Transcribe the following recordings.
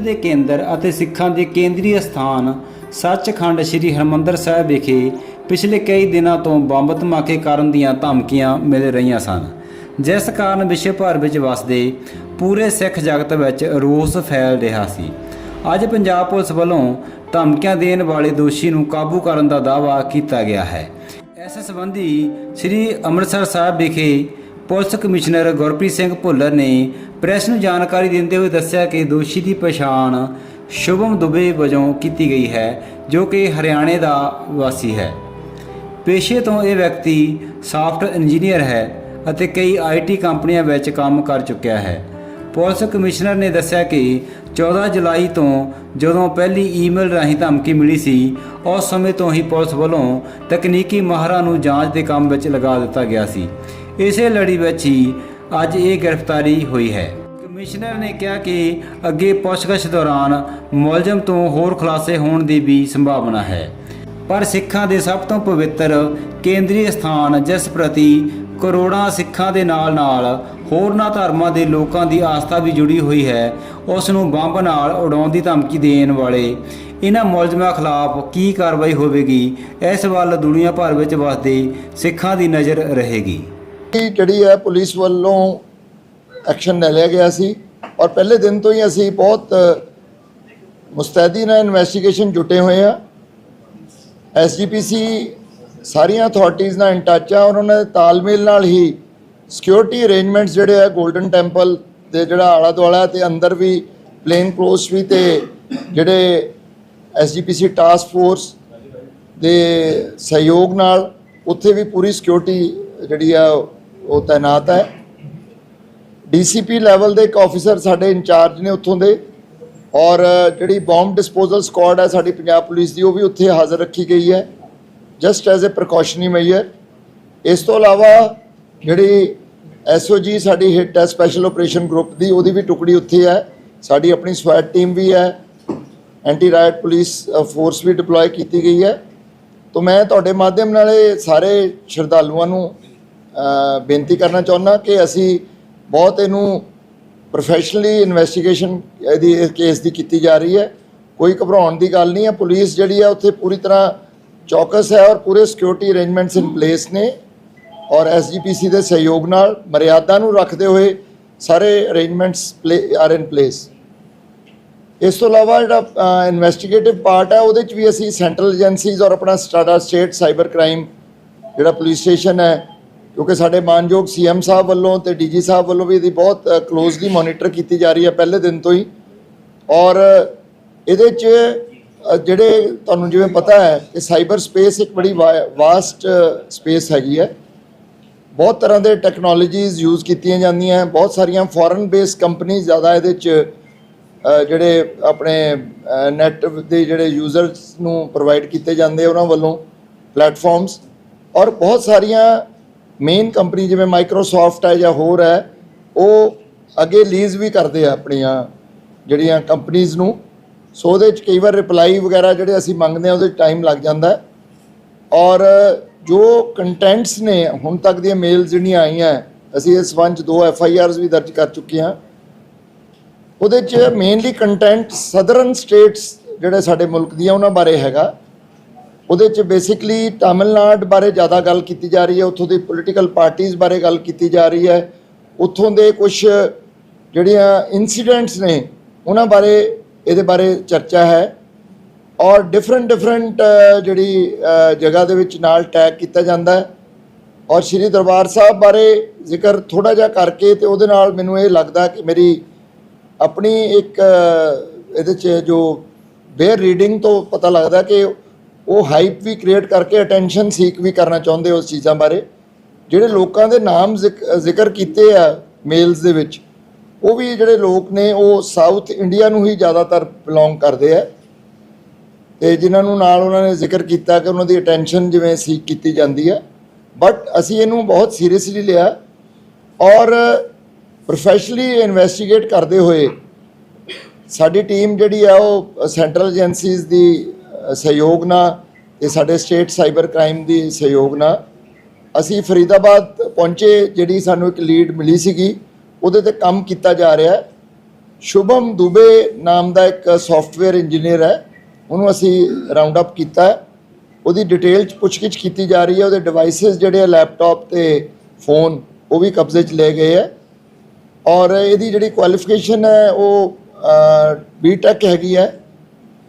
ਦੇ ਕੇਂਦਰ ਅਤੇ ਸਿੱਖਾਂ ਦੇ ਕੇਂਦਰੀ ਸਥਾਨ ਸੱਚਖੰਡ ਸ੍ਰੀ ਹਰਮੰਦਰ ਸਾਹਿਬ ਵਿਖੇ ਪਿਛਲੇ ਕਈ ਦਿਨਾਂ ਤੋਂ ਬੰਬ ਧਮਾਕੇ ਕਰਨ ਦੀਆਂ ਧਮਕੀਆਂ ਮਿਲ ਰਹੀਆਂ ਸਨ। ਜਿਸ ਕਾਰਨ ਵਿਸ਼ਵ ਭਰ ਵਿੱਚ ਵਸਦੇ ਪੂਰੇ ਸਿੱਖ ਜਗਤ ਵਿੱਚ ਰੋਸ ਫੈਲ ਰਿਹਾ ਸੀ। ਅੱਜ ਪੰਜਾਬ ਪੁਲਿਸ ਵੱਲੋਂ ਧਮਕੀਆਂ ਦੇਣ ਵਾਲੇ ਦੋਸ਼ੀ ਨੂੰ ਕਾਬੂ ਕਰਨ ਦਾ ਦਾਅਵਾ ਕੀਤਾ ਗਿਆ ਹੈ। ਇਸ ਸੰਬੰਧੀ ਸ੍ਰੀ ਅੰਮ੍ਰਿਤਸਰ ਸਾਹਿਬ ਵਿਖੇ ਪੁਲਿਸ ਕਮਿਸ਼ਨਰ ਗੁਰਪ੍ਰੀਤ ਸਿੰਘ ਭੁੱਲਰ ਨੇ ਪ੍ਰੈਸ ਨੂੰ ਜਾਣਕਾਰੀ ਦਿੰਦੇ ਹੋਏ ਦੱਸਿਆ ਕਿ ਦੋਸ਼ੀ ਦੀ ਪਛਾਣ ਸ਼ੁਭਮ ਦੁਬੇ ਵਜੋਂ ਕੀਤੀ ਗਈ ਹੈ, ਜੋ ਕਿ ਹਰਿਆਣੇ ਦਾ ਵਾਸੀ ਹੈ। ਪੇਸ਼ੇ ਤੋਂ ਇਹ ਵਿਅਕਤੀ ਸਾਫਟਵੇਅਰ ਇੰਜੀਨੀਅਰ ਹੈ ਅਤੇ ਕਈ ਆਈਟੀ ਕੰਪਨੀਆਂ ਵਿੱਚ ਕੰਮ ਕਰ ਚੁੱਕਿਆ ਹੈ। ਪੁਲਿਸ ਕਮਿਸ਼ਨਰ ਨੇ ਦੱਸਿਆ ਕਿ 14 ਜੁਲਾਈ ਤੋਂ ਜਦੋਂ ਪਹਿਲੀ ਈਮੇਲ ਰਾਹੀਂ ਧਮਕੀ ਮਿਲੀ ਸੀ, ਉਸ ਸਮੇਂ ਤੋਂ ਹੀ ਪੁਲਿਸ ਵੱਲੋਂ ਤਕਨੀਕੀ ਮਾਹਰਾਂ ਨੂੰ ਜਾਂਚ ਦੇ ਕੰਮ ਵਿੱਚ ਲਗਾ ਦਿੱਤਾ ਗਿਆ ਸੀ। ਇਸੇ ਲੜੀ ਵਿੱਚ ਹੀ ਅੱਜ ਇਹ ਗ੍ਰਿਫਤਾਰੀ ਹੋਈ ਹੈ। ਕਮਿਸ਼ਨਰ ਨੇ ਕਿਹਾ ਕਿ ਅੱਗੇ ਪੁੱਛਗਿੱਛ ਦੌਰਾਨ ਮੁਲਜ਼ਮ ਤੋਂ ਹੋਰ ਖੁਲਾਸੇ ਹੋਣ ਦੀ ਵੀ ਸੰਭਾਵਨਾ ਹੈ। ਪਰ ਸਿੱਖਾਂ ਦੇ ਸਭ ਤੋਂ ਪਵਿੱਤਰ ਕੇਂਦਰੀ ਸਥਾਨ ਜਿਸ ਪ੍ਰਤੀ ਕਰੋੜਾਂ ਸਿੱਖਾਂ ਦੇ ਨਾਲ-ਨਾਲ ਹੋਰਨਾਂ ਧਰਮਾਂ ਦੇ ਲੋਕਾਂ ਦੀ ਆਸਥਾ ਵੀ ਜੁੜੀ ਹੋਈ ਹੈ, ਉਸ ਨੂੰ ਬੰਬ ਨਾਲ ਉਡਾਉਣ ਦੀ ਧਮਕੀ ਦੇਣ ਵਾਲੇ ਇਹਨਾਂ ਮੁਲਜ਼ਮਾਂ ਖਿਲਾਫ ਕੀ ਕਾਰਵਾਈ ਹੋਵੇਗੀ, ਇਸ ਵੱਲ ਦੁਨੀਆ ਭਰ ਵਿੱਚ ਵਸਦੇ ਸਿੱਖਾਂ ਦੀ ਨਜ਼ਰ ਰਹੇਗੀ। ਇਹ ਜਿਹੜੀ ਹੈ ਪੁਲਿਸ ਵੱਲੋਂ ਐਕਸ਼ਨ ਲੈ ਲਿਆ ਗਿਆ ਸੀ। ਔਰ ਪਹਿਲੇ ਦਿਨ ਤੋਂ ਹੀ ਅਸੀਂ ਬਹੁਤ ਮੁਸਤੈਦੀ ਨਾਲ ਇਨਵੈਸਟੀਗੇਸ਼ਨ ਜੁਟੇ ਹੋਏ ਆ। ਐਸਜੀਪੀਸੀ ਸਾਰੀਆਂ ਅਥਾਰਟੀਆਂ ਨਾਲ ਇਨ ਟੱਚ ਆ ਔਰ ਉਹਨਾਂ ਦੇ ਤਾਲਮੇਲ ਨਾਲ ਹੀ ਸਿਕਿਉਰਿਟੀ ਅਰੇਂਜਮੈਂਟਸ ਜਿਹੜੇ ਆ 골ਡਨ ਟੈਂਪਲ ਦੇ ਜਿਹੜਾ ਆਲਾ ਦੁਆਲਾ ਤੇ ਅੰਦਰ ਵੀ ਪਲੇਨ ਕਲੋਸ ਵੀ ਤੇ ਜਿਹੜੇ ਐਸਜੀਪੀਸੀ ਟਾਸਕ ਫੋਰਸ ਦੇ ਸਹਿਯੋਗ ਨਾਲ ਉੱਥੇ ਵੀ ਪੂਰੀ ਸਿਕਿਉਰਿਟੀ ਜਿਹੜੀ ਆ, ਉਹ ਤਾਇਨਾਤ ਹੈ। ਡੀਸੀਪੀ ਲੈਵਲ ਦੇ ਇੱਕ ਆਫੀਸਰ ਸਾਡੇ ਇੰਚਾਰਜ ਨੇ ਉੱਥੋਂ ਦੇ, ਔਰ ਜਿਹੜੀ ਬੰਬ ਡਿਸਪੋਜ਼ਲ ਸਕੁਆਡ ਹੈ ਸਾਡੀ ਪੰਜਾਬ ਪੁਲਿਸ ਦੀ, ਉਹ ਵੀ ਉੱਥੇ ਹਾਜ਼ਰ ਰੱਖੀ ਗਈ ਹੈ। Just as a precautionary measure ਇਸ ਤੋਂ ਇਲਾਵਾ, ਜਿਹੜੀ ਐਸਓਜੀ ਸਾਡੀ ਹਿੱਟ ਹੈ ਸਪੈਸ਼ਲ ਆਪਰੇਸ਼ਨ ਗਰੁੱਪ ਦੀ, ਉਹਦੀ ਵੀ ਟੁਕੜੀ ਉੱਥੇ ਹੈ। ਸਾਡੀ ਆਪਣੀ ਸਵੈਟ ਟੀਮ ਵੀ ਹੈ। ਐਂਟੀ ਰਾਇਟ ਪੁਲਿਸ ਫੋਰਸ ਵੀ ਡਿਪਲੋਏ ਕੀਤੀ ਗਈ ਹੈ। ਤੋਂ ਮੈਂ ਤੁਹਾਡੇ ਮਾਧਿਅਮ ਨਾਲ ਇਹ ਸਾਰੇ ਸ਼ਰਧਾਲੂਆਂ ਨੂੰ ਬੇਨਤੀ ਕਰਨਾ ਚਾਹੁੰਦਾ ਕਿ ਅਸੀਂ ਬਹੁਤ ਇਹਨੂੰ ਪ੍ਰੋਫੈਸ਼ਨਲੀ ਇਨਵੈਸਟੀਗੇਸ਼ਨ ਇਹਦੀ, ਇਸ ਕੇਸ ਦੀ ਕੀਤੀ ਜਾ ਰਹੀ ਹੈ। ਕੋਈ ਘਬਰਾਉਣ ਦੀ ਗੱਲ ਨਹੀਂ ਹੈ। ਪੁਲਿਸ ਜਿਹੜੀ ਹੈ, ਉੱਥੇ ਪੂਰੀ ਤਰ੍ਹਾਂ ਚੌਕਸ ਹੈ ਔਰ ਪੂਰੇ ਸਿਕਿਉਰਿਟੀ ਅਰੇਂਜਮੈਂਟਸ ਇਨ ਪਲੇਸ ਨੇ। ਔਰ ਐਸਜੀਪੀਸੀ ਦੇ ਸਹਿਯੋਗ ਨਾਲ ਮਰਿਆਦਾ ਨੂੰ ਰੱਖਦੇ ਹੋਏ ਸਾਰੇ ਅਰੇਂਜਮੈਂਟਸ ਆਰ ਇਨ ਪਲੇਸ ਇਸ ਤੋਂ ਇਲਾਵਾ ਜਿਹੜਾ ਇਨਵੈਸਟੀਗੇਟਿਵ ਪਾਰਟ ਹੈ, ਉਹਦੇ ਚ ਵੀ ਅਸੀਂ ਸੈਂਟਰਲ ਏਜੰਸੀਜ਼ ਔਰ ਆਪਣਾ ਸਟਾਡਾ ਸਟੇਟ ਸਾਈਬਰ ਕ੍ਰਾਈਮ ਜਿਹੜਾ ਪੁਲਿਸ ਸਟੇਸ਼ਨ ਹੈ ਕਿਉਂਕਿ ਸਾਡੇ ਮਾਨਯੋਗ ਸੀਐਮ ਸਾਹਿਬ ਵੱਲੋਂ ਤੇ ਡੀਜੀ ਸਾਹਿਬ ਵੱਲੋਂ ਵੀ ਇਹਦੀ ਬਹੁਤ ਕਲੋਜ਼ਲੀ ਮੋਨੀਟਰ ਕੀਤੀ ਜਾ ਰਹੀ ਹੈ ਪਹਿਲੇ ਦਿਨ ਤੋਂ ਹੀ। ਔਰ ਇਹਦੇ ਚ ਜਿਹੜੇ ਤੁਹਾਨੂੰ ਜਿਵੇਂ ਪਤਾ ਹੈ ਕਿ ਸਾਈਬਰ ਸਪੇਸ ਇੱਕ ਬੜੀ ਵਾਸਟ ਸਪੇਸ ਹੈਗੀ ਹੈ। ਬਹੁਤ ਤਰ੍ਹਾਂ ਦੇ ਟੈਕਨੋਲੋਜੀਜ਼ ਯੂਜ਼ ਕੀਤੀਆਂ ਜਾਂਦੀਆਂ ਬਹੁਤ ਸਾਰੀਆਂ ਫੋਰਨ ਬੇਸ ਕੰਪਨੀ ਜ਼ਿਆਦਾ ਇਹਦੇ ਚ ਜਿਹੜੇ ਆਪਣੇ ਨੈਟ ਦੇ ਜਿਹੜੇ ਯੂਜ਼ਰਸ ਨੂੰ ਪ੍ਰੋਵਾਈਡ ਕੀਤੇ ਜਾਂਦੇ ਉਹਨਾਂ ਵੱਲੋਂ ਪਲੇਟਫਾਰਮਸ ਔਰ ਬਹੁਤ ਸਾਰੀਆਂ ਮੇਨ ਕੰਪਨੀ ਜਿਵੇਂ ਮਾਈਕਰੋਸਾਫਟ ਹੈ ਜਾਂ ਹੋਰ ਹੈ, ਉਹ ਅੱਗੇ ਲੀਜ਼ ਵੀ ਕਰਦੇ ਆ ਆਪਣੀਆਂ ਜਿਹੜੀਆਂ ਕੰਪਨੀਆਂ ਨੂੰ। ਸੋ ਉਹਦੇ ਚ ਕਈ ਵਾਰ ਰਿਪਲਾਈ ਵਗੈਰਾ ਜਿਹੜੇ ਅਸੀਂ ਮੰਗਦੇ ਆ ਉਹਦੇ ਟਾਈਮ ਲੱਗ ਜਾਂਦਾ ਔਰ ਜੋ ਕੰਟੈਂਟਸ ਨੇ, ਹੁਣ ਤੱਕ ਦੀਆਂ ਮੇਲਸ ਜਿਹੜੀਆਂ ਆਈਆਂ, ਅਸੀਂ ਇਸ ਸੰਬੰਧ 'ਚ ਦੋ ਐਫ ਆਈ ਆਰਸ ਵੀ ਦਰਜ ਕਰ ਚੁੱਕੇ ਹਾਂ। ਉਹਦੇ 'ਚ ਮੇਨਲੀ ਕੰਟੈਂਟ ਸਦਰਨ ਸਟੇਟਸ ਜਿਹੜੇ ਸਾਡੇ ਮੁਲਕ ਦੀਆਂ, ਉਹਨਾਂ ਬਾਰੇ ਹੈਗਾ। ਉਹਦੇ 'ਚ ਬੇਸਿਕਲੀ ਤਾਮਿਲਨਾਡ ਬਾਰੇ ਜ਼ਿਆਦਾ ਗੱਲ ਕੀਤੀ ਜਾ ਰਹੀ ਹੈ, ਉੱਥੋਂ ਦੀ ਪੋਲੀਟੀਕਲ ਪਾਰਟੀਆਂ ਬਾਰੇ ਗੱਲ ਕੀਤੀ ਜਾ ਰਹੀ ਹੈ, ਉੱਥੋਂ ਦੇ ਕੁਝ ਜਿਹੜੀਆਂ ਇਨਸੀਡੈਂਟਸ ਨੇ, ਉਹਨਾਂ ਬਾਰੇ ਇਹਦੇ ਬਾਰੇ ਚਰਚਾ ਹੈ ਔਰ ਡਿਫਰੈਂਟ ਡਿਫਰੈਂਟ ਜਿਹੜੀ ਜਗ੍ਹਾ ਦੇ ਵਿੱਚ ਨਾਲ ਟੈਗ ਕੀਤਾ ਜਾਂਦਾ ਹੈ ਔਰ ਸ਼੍ਰੀ ਦਰਬਾਰ ਸਾਹਿਬ ਬਾਰੇ ਜ਼ਿਕਰ ਥੋੜਾ ਜਿਹਾ ਕਰਕੇ ਤੇ ਉਹਦੇ ਨਾਲ ਮੈਨੂੰ ਇਹ ਲੱਗਦਾ ਕਿ ਮੇਰੀ ਆਪਣੀ ਇੱਕ ਇਹਦੇ 'ਚ ਜੋ ਬੇਅਰ ਰੀਡਿੰਗ ਤੋਂ ਪਤਾ ਲੱਗਦਾ ਕਿ ਉਹ ਹਾਈਪ ਵੀ ਕ੍ਰੀਏਟ ਕਰਕੇ ਅਟੈਂਸ਼ਨ ਸੀਕ ਵੀ ਕਰਨਾ ਚਾਹੁੰਦੇ ਉਸ ਚੀਜ਼ਾਂ ਬਾਰੇ। ਜਿਹੜੇ ਲੋਕਾਂ ਦੇ ਨਾਮ ਜ਼ਿਕ- ਜ਼ਿਕਰ ਕੀਤੇ ਆ ਮੇਲਸ ਦੇ ਵਿੱਚ, ਉਹ ਵੀ ਜਿਹੜੇ ਲੋਕ ਨੇ, ਉਹ ਸਾਊਥ ਇੰਡੀਆ ਨੂੰ ਹੀ ਜ਼ਿਆਦਾਤਰ ਬਿਲੋਂਗ ਕਰਦੇ ਆ। ਤੇ ਜਿਨ੍ਹਾਂ ਨੂੰ ਨਾਲ ਉਹਨਾਂ ਨੇ ਜ਼ਿਕਰ ਕੀਤਾ ਕਿ ਉਹਨਾਂ ਦੀ ਅਟੈਂਸ਼ਨ ਜਿਵੇਂ ਸੀਕ ਕੀਤੀ ਜਾਂਦੀ ਹੈ ਬਟ ਅਸੀਂ ਇਹਨੂੰ ਬਹੁਤ ਸੀਰੀਅਸਲੀ ਲਿਆ ਔਰ ਪ੍ਰੋਫੈਸ਼ਨਲੀ ਇਨਵੈਸਟੀਗੇਟ ਕਰਦੇ ਹੋਏ ਸਾਡੀ ਟੀਮ ਜਿਹੜੀ ਆ ਉਹ ਸੈਂਟਰਲ ਏਜੰਸੀਜ਼ ਦੀ ਸਹਿਯੋਗ ਨਾਲ ਤੇ ਸਾਡੇ ਸਟੇਟ ਸਾਈਬਰ ਕ੍ਰਾਈਮ ਦੀ ਸਹਿਯੋਗ ਨਾਲ ਅਸੀਂ ਫਰੀਦਾਬਾਦ ਪਹੁੰਚੇ, ਜਿਹੜੀ ਸਾਨੂੰ ਇੱਕ ਲੀਡ ਮਿਲੀ ਸੀਗੀ, ਉਹਦੇ ਤੇ ਕੰਮ ਕੀਤਾ ਜਾ ਰਿਹਾ ਹੈ। ਸ਼ੁਭਮ ਦੁਬੇ ਨਾਮ ਦਾ ਇੱਕ ਸੌਫਟਵੇਅਰ ਇੰਜੀਨੀਅਰ ਹੈ, ਉਹਨੂੰ ਅਸੀਂ ਰਾਉਂਡ ਅਪ ਕੀਤਾ ਉਹਦੀ ਡਿਟੇਲ ਚ ਪੁੱਛਗਿੱਛ ਕੀਤੀ ਜਾ ਰਹੀ ਹੈ, ਉਹਦੇ ਡਿਵਾਈਸਸ ਜਿਹੜੇ ਆ ਲੈਪਟਾਪ ਤੇ ਫੋਨ ਉਹ ਵੀ ਕਬਜ਼ੇ 'ਚ ਲਏ ਗਏ ਹੈ। ਔਰ ਇਹਦੀ ਜਿਹੜੀ ਕੁਆਲੀਫਿਕੇਸ਼ਨ ਹੈ, ਉਹ ਬੀਟੈਕ ਹੈਗੀ ਹੈ।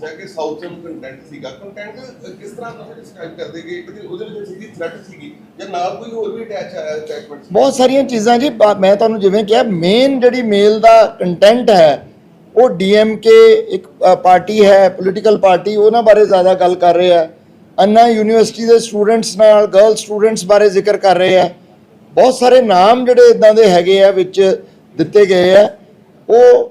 ਦੱਸਿਆ ਕਿ ਸਾਊਥਰਨ ਕੰਟੈਂਟ ਸੀਗਾ। ਕੰਟੈਂਟ ਕਿਸ ਤਰ੍ਹਾਂ ਤੁਸੀਂ ਡਿਸਕ੍ਰਾਈਬ ਕਰਦੇ ਕਿ ਉਹਦੇ ਉਹਦੇ ਵਿੱਚ ਸੀਗੀ ਥ੍ਰੈਟ ਸੀਗੀ, ਜਾਂ ਨਾਲ ਕੋਈ ਹੋਰ ਵੀ ਅਟੈਚ ਆਇਆ ਅਟੈਚਮੈਂਟ ਬਹੁਤ ਸਾਰੀਆਂ ਚੀਜ਼ਾਂ ਜੀ ਮੈਂ ਤੁਹਾਨੂੰ ਜਿਵੇਂ ਕਿਹਾ ਮੇਨ ਜਿਹੜੀ ਮੇਲ ਦਾ ਕੰਟੈਂਟ ਹੈ, ਉਹ ਡੀਐਮਕੇ ਇੱਕ ਪਾਰਟੀ ਹੈ ਪੋਲੀਟੀਕਲ ਪਾਰਟੀ, ਉਹਨਾਂ ਬਾਰੇ ਜ਼ਿਆਦਾ ਗੱਲ ਕਰ ਰਹੇ ਆ ਅੰਨਾ ਯੂਨੀਵਰਸਿਟੀ ਦੇ ਸਟੂਡੈਂਟਸ ਨਾਲ ਗਰਲ ਸਟੂਡੈਂਟਸ ਬਾਰੇ ਜ਼ਿਕਰ ਕਰ ਰਹੇ ਆ ਬਹੁਤ ਸਾਰੇ ਨਾਮ ਜਿਹੜੇ ਇਦਾਂ ਦੇ ਹੈਗੇ ਆ, ਵਿੱਚ ਦਿੱਤੇ ਗਏ ਆ। ਉਹ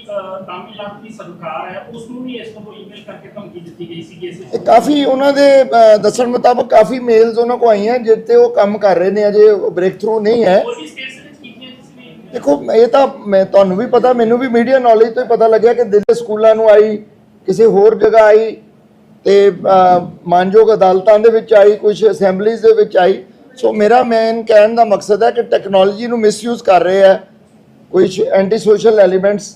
ਤਾਮਿਲਨਾਡੂ ਦੀ ਸਰਕਾਰ ਹੈ ਉਸ ਨੂੰ ਵੀ ਇਸ ਤੋਂ ਈਮੇਲ ਕਰਕੇ ਧਮਕੀ ਦਿੱਤੀ ਗਈ ਸੀ ਕਿ ਇਸ ਇਹ ਕਾਫੀ ਉਹਨਾਂ ਦੇ ਦੱਸਣ ਮੁਤਾਬਕ ਕਾਫੀ ਮੇਲਸ ਉਹਨਾਂ ਕੋ ਆਈਆਂ ਜਿੱਤੇ ਉਹ ਕੰਮ ਕਰ ਰਹੇ ਨੇ ਅਜੇ ਬ੍ਰੇਕ ਥਰੂ ਨਹੀਂ ਹੈ। ਦੇਖੋ ਇਹ ਤਾਂ ਮੈਂ ਤੁਹਾਨੂੰ ਵੀ ਪਤਾ ਮੈਨੂੰ ਵੀ ਮੀਡੀਆ ਨੌਲੇਜ ਤੋਂ ਹੀ ਪਤਾ ਲੱਗਿਆ ਕਿ ਦਿੱਲੀ ਸਕੂਲਾਂ ਨੂੰ ਆਈ ਕਿਸੇ ਹੋਰ ਜਗ੍ਹਾ ਆਈ ਤੇ ਮਾਨਯੋਗ ਅਦਾਲਤਾਂ ਦੇ ਵਿੱਚ ਆਈ ਕੁਝ ਅਸੈਂਬਲੀਜ਼ ਦੇ ਵਿੱਚ ਆਈ। ਸੋ ਮੇਰਾ ਮੇਨ ਕਹਿਣ ਦਾ ਮਕਸਦ ਹੈ ਕਿ ਟੈਕਨੋਲੋਜੀ ਨੂੰ ਮਿਸਯੂਜ਼ ਕਰ ਰਹੇ ਆ ਕੁਝ ਐਂਟੀ ਸੋਸ਼ਲ ਐਲੀਮੈਂਟਸ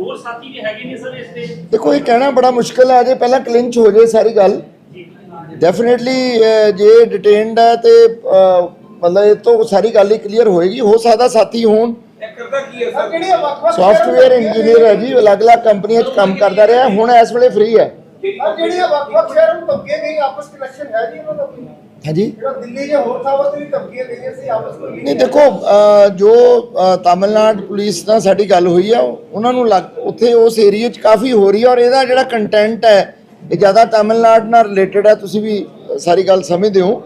ਹੋਰ ਸਾਥੀ ਵੀ ਹੈਗੇ ਨੇ ਸਰ ਇਸ ਦੇ ਦੇਖੋ ਇਹ ਕਹਿਣਾ ਬੜਾ ਮੁਸ਼ਕਲ ਹੈ ਅਜੇ ਪਹਿਲਾਂ ਕਲਿੰਚ ਹੋ ਜਾਏ ਸਾਰੀ ਗੱਲ। ਡੈਫੀਨਿਟਲੀ ਜੇ ਡਿਟੇਨਡ ਹੈ ਤੇ ਮਤਲਬ ਇਹ ਤੋਂ ਸਾਰੀ ਗੱਲ ਹੀ ਕਲੀਅਰ ਹੋਏਗੀ। ਹੋ ਸਕਦਾ ਸਾਥੀ ਹੋਣ। ਸੌਫਟਵੇਅਰ ਇੰਜੀਨੀਅਰ ਹੈ ਜੀ ਅਲੱਗ-ਅਲੱਗ ਕੰਪਨੀਆਂ 'ਚ ਕੰਮ ਕਰਦਾ ਰਿਹਾ। ਹੁਣ ਇਸ ਵੇਲੇ ਫ੍ਰੀ ਹੈ। ਆ ਜਿਹੜੀਆਂ ਵੱਖ-ਵੱਖ ਸ਼ਹਿਰਾਂ ਨੂੰ ਧਮਕੀਆਂ ਗਈਆਂ ਆਪਸ ਕਨੈਕਸ਼ਨ ਹੈ ਜੀ ਉਹਨਾਂ ਦਾ ਕੋਈ? ਹਾਂਜੀ? ਦਿੱਲੀ ਜਾਂ ਹੋਰ ਥਾਵਾਂ ਤੇ ਵੀ ਧਮਕੀਆਂ ਗਈਆਂ ਸੀ ਆਪਸ ਵਿੱਚ ਨਹੀਂ ਦੇਖੋ ਜੋ ਤਾਮਿਲਨਾਡੂ ਪੁਲਿਸ ਨਾਲ ਸਾਡੀ ਗੱਲ ਹੋਈ ਆ ਉਹਨਾਂ ਨੂੰ ਲੱਗ ਉੱਥੇ ਉਸ ਏਰੀਆ 'ਚ ਕਾਫੀ ਹੋ ਰਹੀ ਹੈ ਔਰ ਇਹਦਾ ਜਿਹੜਾ ਕੰਟੈਂਟ ਹੈ ਇਹ ਜ਼ਿਆਦਾ ਤਾਮਿਲਨਾਡੂ ਨਾਲ ਰਿਲੇਟਡ ਹੈ ਤੁਸੀਂ ਵੀ ਸਾਰੀ ਗੱਲ ਸਮਝਦੇ ਹੋ।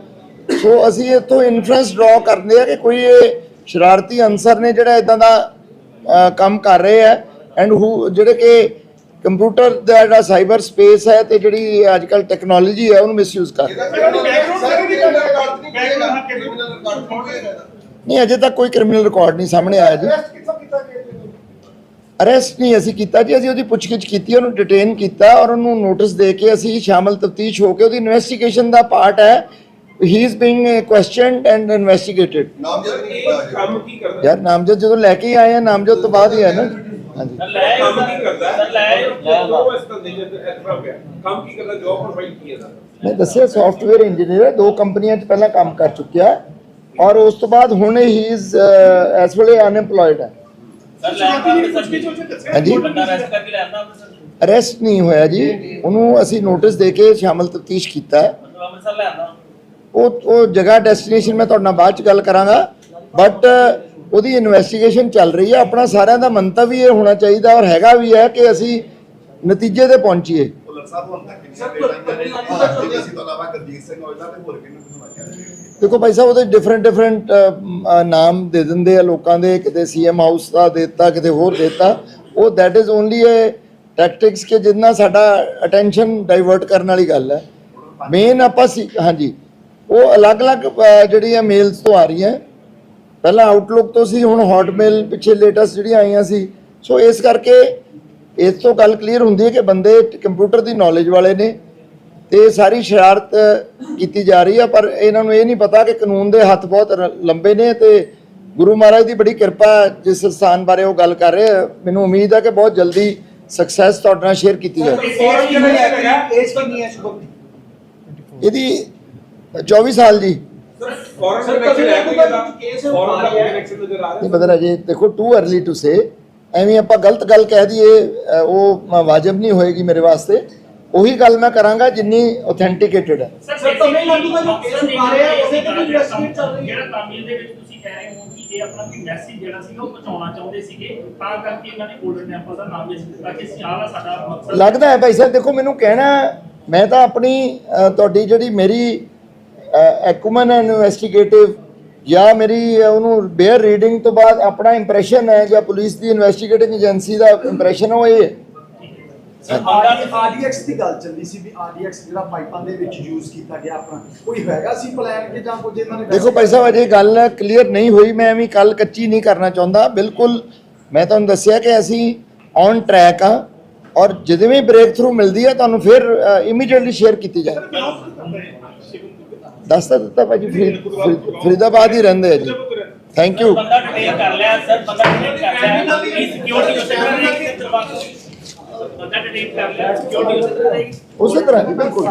ਸੋ ਅਸੀਂ ਇੱਥੋਂ ਇਨਫਰੈਂਸ ਡਰਾ ਕਰਦੇ ਆ ਕਿ ਕੋਈ ਇਹ ਸ਼ਰਾਰਤੀ ਅਨਸਰ ਨੇ ਜਿਹੜਾ ਇਦਾਂ ਦਾ ਕੰਮ ਕਰ ਰਹੇ ਆ ਐਂਡ ਹੂ ਜਿਹੜੇ ਕਿ ਕੰਪਿਊਟਰ ਦਾ ਜਿਹੜਾ ਸਾਈਬਰ ਸਪੇਸ ਹੈ ਤੇ ਜਿਹੜੀ ਅੱਜ ਕੱਲ ਟੈਕਨੋਲੋਜੀ ਹੈ ਉਹਨੂੰ ਮਿਸਯੂਜ਼ ਕਰ ਆ। ਨਹੀਂ ਅਜੇ ਤੱਕ ਕੋਈ ਕ੍ਰਿਮੀਨਲ ਰਿਕਾਰਡ ਨਹੀਂ ਸਾਹਮਣੇ ਆਇਆ ਜੀ। ਅਰੈਸਟ ਨਹੀਂ ਅਸੀਂ ਕੀਤਾ ਜੀ ਅਸੀਂ ਉਹਦੀ ਪੁੱਛਗਿੱਛ ਕੀਤੀ ਉਹਨੂੰ ਡਿਟੇਨ ਕੀਤਾ ਔਰ ਉਹਨੂੰ ਨੋਟਿਸ ਦੇ ਕੇ ਅਸੀਂ ਸ਼ਾਮਲ ਤਫਤੀਸ਼ ਹੋ ਕੇ ਉਹਦੀ ਇਨਵੈਸਟੀਗੇਸ਼ਨ ਦਾ ਪਾਰਟ ਹੈ। He is being questioned and investigated ਨਾਮਜ਼ਦ ਕੀ ਕਰਦਾ? ਯਾਰ ਨਾਮਜ਼ਦ ਜਦੋਂ ਲੈ ਕੇ ਹੀ ਆਏ ਆ ਨਾਮਜ਼ਦ ਤੋਂ ਬਾਅਦ ਹੀ ਹੈ ਨਾ। ਹਾਂਜੀ। ਕੰਮ ਕੀ ਕਰਦਾ? ਹੈ ਲੈ ਜੋ ਇਸ ਤਰ੍ਹਾਂ ਦੇ ਐਕਟਰਾ ਪਿਆ ਕੰਮ ਕੀ ਕਰਦਾ? ਜੋਬ ਪ੍ਰੋਫਾਈਲ ਕੀ ਹੈ ਦਾ ਮੈਂ ਦੱਸਿਆ ਸੌਫਟਵੇਅਰ ਇੰਜੀਨੀਅਰ ਹੈ। ਦੋ ਕੰਪਨੀਆਂ 'ਚ ਪਹਿਲਾਂ ਕੰਮ ਕਰ ਚੁੱਕਿਆ ਹੈ। ਔਰ ਉਸ ਤੋਂ ਬਾਅਦ ਹੁਣ ਹੀ ਇਜ਼ ਇਸ ਵੇਲੇ ਅਨਐਮਪਲੋਇਡ ਹੈ। ਹਾਂਜੀ। ਅਰੈਸਟ ਨਹੀਂ ਹੋਇਆ ਜੀ। ਉਹਨੂੰ ਅਸੀਂ ਨੋਟਿਸ ਦੇ ਕੇ ਸ਼ਾਮਲ ਤਫਤੀਸ਼ ਕੀਤਾ ਹੈ। ਉਹ ਉਹ ਜਗ੍ਹਾ ਡੈਸਟੀਨੇਸ਼ਨ ਮੈਂ ਤੁਹਾਡੇ ਨਾਲ ਬਾਅਦ ਚ ਗੱਲ ਕਰਾਂਗਾ। ਬਟ ਉਹਦੀ ਇਨਵੈਸਟੀਗੇਸ਼ਨ ਚੱਲ ਰਹੀ ਹੈ। ਆਪਣਾ ਸਾਰਿਆਂ ਦਾ ਮੰਤਵ ਵੀ ਇਹ ਹੋਣਾ ਚਾਹੀਦਾ ਔਰ ਹੈਗਾ ਵੀ ਹੈ ਕਿ ਅਸੀਂ ਨਤੀਜੇ ਤੇ ਪਹੁੰਚੀਏ। ਦੇਖੋ ਭਾਈ ਸਾਹਿਬ ਉਹਦੇ ਡਿਫਰੈਂਟ ਡਿਫਰੈਂਟ ਨਾਮ ਦੇ ਦਿੰਦੇ ਆ ਲੋਕਾਂ ਦੇ। ਕਿਤੇ ਸੀਐਮ ਹਾਊਸ ਦਾ ਦਿੱਤਾ ਕਿਤੇ ਹੋਰ ਦਿੱਤਾ। ਉਹ that is only a tactics ਕਿ ਜਿੰਨਾ ਸਾਡਾ ਅਟੈਂਸ਼ਨ ਡਾਈਵਰਟ ਕਰਨ ਵਾਲੀ ਗੱਲ ਹੈ। ਮੇਨ ਆਪਾਂ ਸੀ ਹਾਂਜੀ। ਉਹ ਅਲੱਗ-ਅਲੱਗ ਜਿਹੜੀਆਂ ਮੇਲਸ ਤੋਂ ਆ ਰਹੀਆਂ। ਪਹਿਲਾਂ ਆਊਟਲੁੱਕ ਤੋਂ ਸੀ ਹੁਣ ਹੌਟਮੇਲ ਪਿੱਛੇ ਲੇਟੈਸਟ ਜਿਹੜੀਆਂ ਆਈਆਂ ਸੀ। ਸੋ ਇਸ ਕਰਕੇ ਇਸ ਤੋਂ ਗੱਲ ਕਲੀਅਰ ਹੁੰਦੀ ਹੈ ਕਿ ਬੰਦੇ ਕੰਪਿਊਟਰ ਦੀ ਨੌਲੇਜ ਵਾਲੇ ਨੇ ਤੇ ਸਾਰੀ ਸ਼ਰਾਰਤ ਕੀਤੀ ਜਾ ਰਹੀ ਹੈ ਪਰ ਇਹਨਾਂ ਨੂੰ ਇਹ ਨਹੀਂ ਪਤਾ ਕਿ ਕਾਨੂੰਨ ਦੇ ਹੱਥ ਬਹੁਤ ਲੰਬੇ ਨੇ ਤੇ ਗੁਰੂ ਮਹਾਰਾਜ ਦੀ ਬੜੀ ਕਿਰਪਾ ਜਿਸ ਸਥਾਨ ਬਾਰੇ ਉਹ ਗੱਲ ਕਰ ਰਹੇ ਆ ਮੈਨੂੰ ਉਮੀਦ ਹੈ ਕਿ ਬਹੁਤ ਜਲਦੀ ਸਕਸੈਸ ਤੁਹਾਡੇ ਨਾਲ ਸ਼ੇਅਰ ਕੀਤੀ ਜਾਵੇ। ਇਹਦੀ 24 ਸਾਲ ਜੀ। ਫੌਰਨ ਕਨੈਕਸ਼ਨ ਲੈ ਕੇ ਗਿਆ ਫੌਰਨ ਦਾ ਕਨੈਕਸ਼ਨ ਨਜ਼ਰ ਆ ਨਹੀਂ ਪਤਾ ਅਜੇ ਦੇਖੋ ਟੂ अर्ਲੀ ਟੂ ਸੇ ਐਵੇਂ ਆਪਾਂ ਗਲਤ ਗੱਲ ਕਹਿ ਦਈਏ ਉਹ ਵਾਜਬ ਨਹੀਂ ਹੋਏਗੀ ਮੇਰੇ ਵਾਸਤੇ। ਉਹੀ ਗੱਲ ਮੈਂ ਕਰਾਂਗਾ ਜਿੰਨੀ ਆਥੈਂਟਿਕੇਟਡ ਹੈ। ਸਰ ਤਮਿਲਨਾਡੂ ਦਾ ਜੋ ਕੇਸ ਆ ਰਿਹਾ ਹੈ ਉਹਦੇ ਤੇ ਵੀ ਇਨਵੈਸਟੀਗੇਟ ਚੱਲ ਰਹੀ ਹੈ। ਜਿਹੜਾ ਤਾਮਿਲ ਦੇ ਵਿੱਚ ਤੁਸੀਂ ਕਹਿ ਰਹੇ ਹੋ ਕਿ ਇਹ ਆਪਣਾ ਕੋਈ ਮੈਸੇਜ ਜਿਹੜਾ ਸੀਗਾ ਉਹ ਪਹੁੰਚਾਉਣਾ ਚਾਹੁੰਦੇ ਸੀਗੇ। ਤਾਂ ਕਰਕੇ ਇਹਨਾਂ ਨੇ ਗੋਲਡਨ ਟੈਂਪਲ ਦਾ ਨਾਮ ਇਸ ਦਿੱਤਾ। ਕਿ ਵਾ ਸਾਡਾ ਮਕਸਦ ਲੱਗਦਾ ਹੈ ਭਾਈ ਸਾਹਿਬ ਦੇਖੋ ਮੈਨੂੰ ਕਹਿਣਾ ਮੈਂ ਤਾਂ ਆਪਣੀ ਤੁਹਾਡੀ ਜਿਹੜੀ ਮੇਰੀ ਐਕੂਮਨ ਇਨਵੈਸਟੀਗੇਟਿਵ ਜਾਂ ਮੇਰੀ ਉਹਨੂੰ ਬੇਅਰ ਰੀਡਿੰਗ ਤੋਂ ਬਾਅਦ ਆਪਣਾ ਇੰਪ੍ਰੈਸ਼ਨ ਹੈ ਜਾਂ ਪੁਲਿਸ ਦੀ ਇਨਵੈਸਟੀਗੇਟਿੰਗ ਏਜੰਸੀ ਦਾ ਇੰਪ੍ਰੈਸ਼ਨ ਉਹ ਇਹ। ਹੈ ਆਰਡੀਐਕਸ ਦੀ ਗੱਲ ਚੱਲਦੀ ਸੀ ਵੀ ਆਰਡੀਐਕਸ ਜਿਹੜਾ ਪਾਈਪਾਂ ਦੇ ਵਿੱਚ ਯੂਜ਼ ਕੀਤਾ ਗਿਆ ਆਪਣਾ ਕੋਈ ਹੈਗਾ ਸੀ ਪਲਾਨ ਕਿ ਜਾਂ ਕੁਝ ਇਹਨਾਂ ਨੇ ਦੇਖੋ ਭਾਈ ਸਾਹਿਬ ਅਜੇ ਗੱਲ ਕਲੀਅਰ ਨਹੀਂ ਹੋਈ ਮੈਂ ਐਵੇਂ ਕੱਲ ਕੱਚੀ ਨਹੀਂ ਕਰਨਾ ਚਾਹੁੰਦਾ। ਬਿਲਕੁਲ ਮੈਂ ਤੁਹਾਨੂੰ ਦੱਸਿਆ ਕਿ ਅਸੀਂ ਔਨ ਟਰੈਕ ਆ ਔਰ ਜਦੋਂ ਵੀ ਬ੍ਰੇਕ ਥਰੂ ਮਿਲਦੀ ਹੈ ਤੁਹਾਨੂੰ ਫਿਰ ਇਮੀਡੀਏਟਲੀ ਸ਼ੇਅਰ ਕੀਤੀ ਜਾਏ ਦੱਸ ਤਾਂ ਦਿੱਤਾ ਭਾਜੀ ਫਰੀਦ- ਫਰੀਦ- ਫਰੀਦਾਬਾਦ ਹੀ ਰਹਿੰਦੇ ਆ ਜੀ। ਥੈਂਕ ਯੂ ਬੰਦਾ ਡਿਟੇਲ ਕਰ ਲਿਆ ਸਰ ਬੰਦਾ ਡਿਟੇਲ ਕਰ ਲਿਆ। ਕੀ ਸਿਕਿਉਰਿਟੀ ਉਸੇ ਤਰ੍ਹਾਂ ਰਹੇਗੀ ਬੰਦਾ ਡਿਟੇਲ ਕਰ ਲਿਆ ਸਿਕਿਉਰਿਟੀ ਉਸੇ ਤਰ੍ਹਾਂ ਰਹੇਗੀ ਉਸੇ ਤਰ੍ਹਾਂ ਜੀ ਬਿਲਕੁਲ।